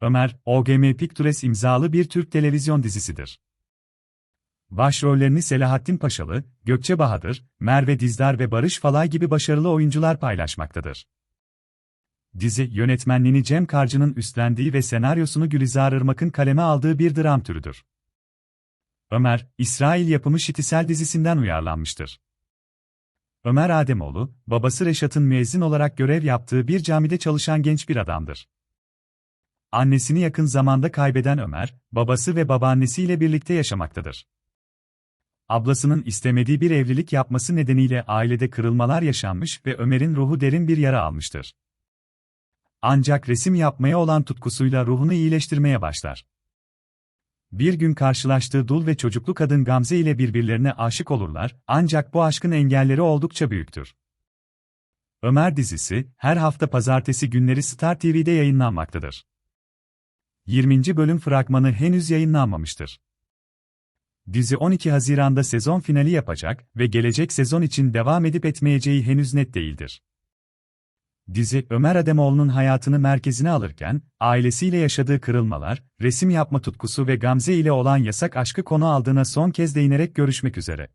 Ömer, OGM Pictures imzalı bir Türk televizyon dizisidir. Başrollerini Selahattin Paşalı, Gökçe Bahadır, Merve Dizdar ve Barış Falay gibi başarılı oyuncular paylaşmaktadır. Dizi, yönetmenliğini Cem Karcı'nın üstlendiği ve senaryosunu Gülizar Irmak'ın kaleme aldığı bir dram türüdür. Ömer, İsrail yapımı Şitisel dizisinden uyarlanmıştır. Ömer Ademoğlu, babası Reşat'ın müezzin olarak görev yaptığı bir camide çalışan genç bir adamdır. Annesini yakın zamanda kaybeden Ömer, babası ve babaannesiyle birlikte yaşamaktadır. Ablasının istemediği bir evlilik yapması nedeniyle ailede kırılmalar yaşanmış ve Ömer'in ruhu derin bir yara almıştır. Ancak resim yapmaya olan tutkusuyla ruhunu iyileştirmeye başlar. Bir gün karşılaştığı dul ve çocuklu kadın Gamze ile birbirlerine aşık olurlar, ancak bu aşkın engelleri oldukça büyüktür. Ömer dizisi, her hafta pazartesi günleri Star TV'de yayınlanmaktadır. 20. bölüm fragmanı henüz yayınlanmamıştır. Dizi 12 Haziran'da sezon finali yapacak ve gelecek sezon için devam edip etmeyeceği henüz net değildir. Dizi, Ömer Ademoğlu'nun hayatını merkezine alırken, ailesiyle yaşadığı kırılmalar, resim yapma tutkusu ve Gamze ile olan yasak aşkı konu aldığına son kez değinerek görüşmek üzere.